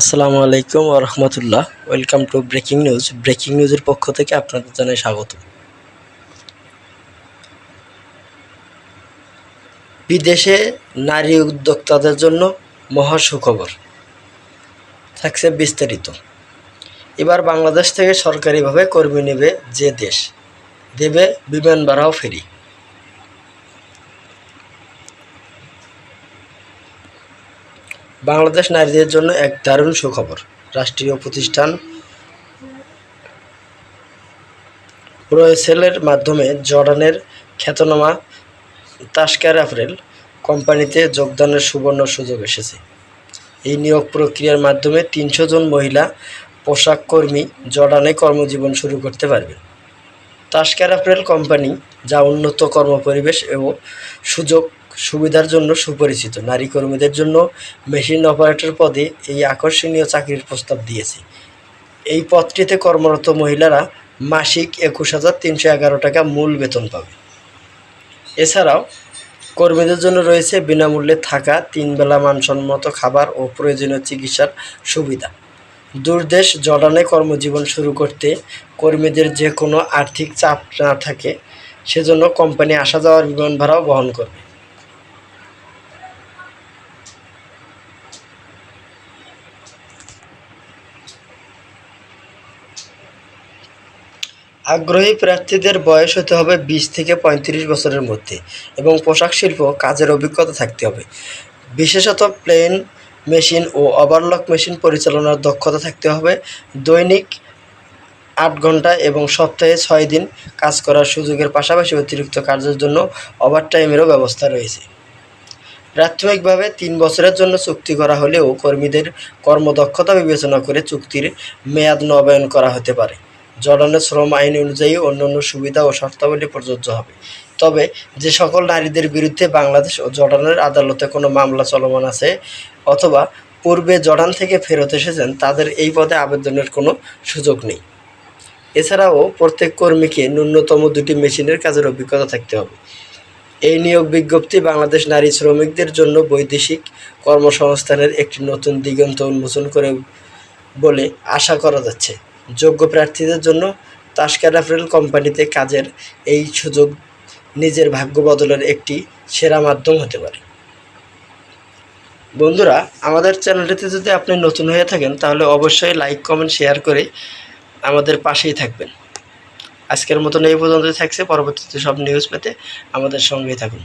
আসসালামু আলাইকুম রহমতুল্লাহ। Welcome to breaking news breaking নিউজের পক্ষ থেকে আপনাদের জানাই স্বাগত। বিদেশে নারী উদ্যোক্তাদের জন্য মহা সুখবর। থাকছে বিস্তারিত। এবার বাংলাদেশ থেকে সরকারিভাবে কর্মী নেবে যে দেশ। দেবে বিমান ভাড়াও ফেরি। বাংলাদেশ নারীদের জন্য এক দারুণ সুখবর। রাষ্ট্রীয় প্রতিষ্ঠান রয়েসেলের মাধ্যমে জর্ডানের খ্যাতনামা তাস্কার আফরেল কোম্পানিতে যোগদানের সুবর্ণ সুযোগ এসেছে। এই নিয়োগ প্রক্রিয়ার মাধ্যমে তিনশো জন মহিলা, পোশাক কর্মী জর্ডানে কর্মজীবন শুরু করতে পারবে তাস্কার আফরেল কোম্পানি যা উন্নত কর্মপরিবেশ এবং সুযোগ সুবিধার জন্য সুপরিচিত। নারী কর্মীদের জন্য মেশিন অপারেটর পদে এই আকর্ষণীয় চাকরির প্রস্তাব দিয়েছে। এই পদটিতে কর্মরত মহিলারা মাসিক একুশ হাজার তিনশো এগারো টাকা মূল বেতন পাবে। এছাড়াও কর্মীদের জন্য রয়েছে বিনামূল্যে থাকা তিন বেলা মানসম্মত খাবার ও প্রয়োজনীয় চিকিৎসার সুবিধা। দূরদেশ জর্ডানে কর্মজীবন শুরু করতে কর্মীদের যে কোনো আর্থিক চাপ না থাকে, সেজন্য কোম্পানি আসা যাওয়ার বিমান ভাড়াও বহন করবে। আগ্রহী প্রার্থীদের বয়স হতে হবে বিশ থেকে পঁয়ত্রিশ বছরের মধ্যে এবং পোশাক শিল্প কাজের অভিজ্ঞতা থাকতে হবে। বিশেষত প্লেন মেশিন ও ওভারলক মেশিন পরিচালনার দক্ষতা থাকতে হবে। দৈনিক আট ঘণ্টা এবং সপ্তাহে ছয় দিন কাজ করার সুযোগের পাশাপাশি অতিরিক্ত কাজের জন্য ওভারটাইমেরও ব্যবস্থা রয়েছে। প্রাথমিকভাবে তিন বছরের জন্য চুক্তি করা হলেও কর্মীদের কর্মদক্ষতা বিবেচনা করে চুক্তির মেয়াদ নবায়ন করা হতে পারে। জর্ডানের শ্রম আইন অনুযায়ী অন্যান্য সুবিধা ও শর্তাবলী প্রযোজ্য হবে। তবে যে সকল নারীদের বিরুদ্ধে বাংলাদেশ ও জর্ডানের আদালতে কোনো মামলা চলমান আছে অথবা পূর্বে জর্ডান থেকে ফেরত এসেছেন, তাদের এই পদে আবেদনের কোনো সুযোগ নেই। এছাড়াও প্রত্যেক কর্মীকে ন্যূনতম দুটি মেশিনের কাজের অভিজ্ঞতা থাকতে হবে। এই নিয়োগ বিজ্ঞপ্তি বাংলাদেশ নারী শ্রমিকদের জন্য বৈদেশিক কর্মসংস্থানের একটি নতুন দিগন্ত উন্মোচন করে বলে আশা করা যাচ্ছে। যোগ্য প্রার্থীদের জন্য তাস্কার আফরেল কোম্পানিতে কাজের এই সুযোগ নিজের ভাগ্য বদলের একটি সেরা মাধ্যম হতে পারে। বন্ধুরা, আমাদের চ্যানেলটিতে যদি আপনি নতুন হয়ে থাকেন, তাহলে অবশ্যই লাইক, কমেন্ট, শেয়ার করে আমাদের পাশেই থাকবেন। আজকের মতন এই পর্যন্তই থাকছে। পরবর্তীতে সব নিউজ পেতে আমাদের সঙ্গেই থাকুন।